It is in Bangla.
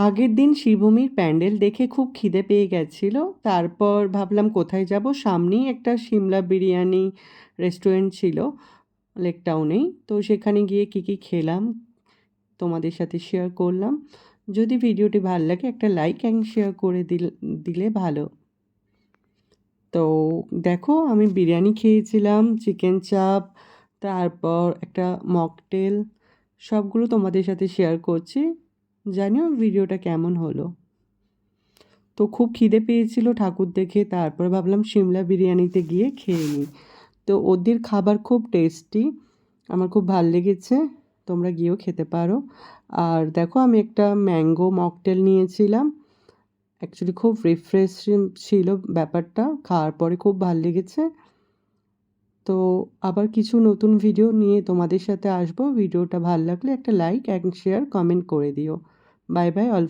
আগের দিন শ্রীভূমির প্যান্ডেল দেখে খুব খিদে পেয়ে গেছিল। তারপর ভাবলাম কোথায় যাব? সামনেই একটা সিমলা বিরিয়ানি রেস্টুরেন্ট ছিল লেক টাউনেই তো সেখানে গিয়ে কী কী খেলাম তোমাদের সাথে শেয়ার করলাম। যদি ভিডিওটি ভালো লাগে একটা লাইক অ্যান্ড শেয়ার করে দিল, দিলে ভালো। তো দেখো আমি বিরিয়ানি খেয়েছিলাম চিকেন চাপ তারপর একটা মকটেল সবগুলো তোমাদের সাথে শেয়ার করছি। জানিও ভিডিওটা কেমন হলো। তো খুব খিদে পেয়েছিল ঠাকুর দেখে, তারপর ভাবলাম সিমলা বিরিয়ানিতে গিয়ে খেয়ে নিই। তো ওদের খাবার খুব টেস্টি আমার খুব ভালো লেগেছে, তোমরা গিয়েও খেতে পারো। আর দেখো আমি একটা ম্যাঙ্গো মকটেল নিয়েছিলাম অ্যাকচুয়ালি খুব রিফ্রেশিং ছিল ব্যাপারটা, খাওয়ার পরে খুব ভালো লেগেছে। তো আবার কিছু নতুন ভিডিও নিয়ে তোমাদের সাথে আসব। ভিডিওটা ভালো লাগলে একটা লাইক অ্যান্ড শেয়ার কমেন্ট করে দিও। Bye bye all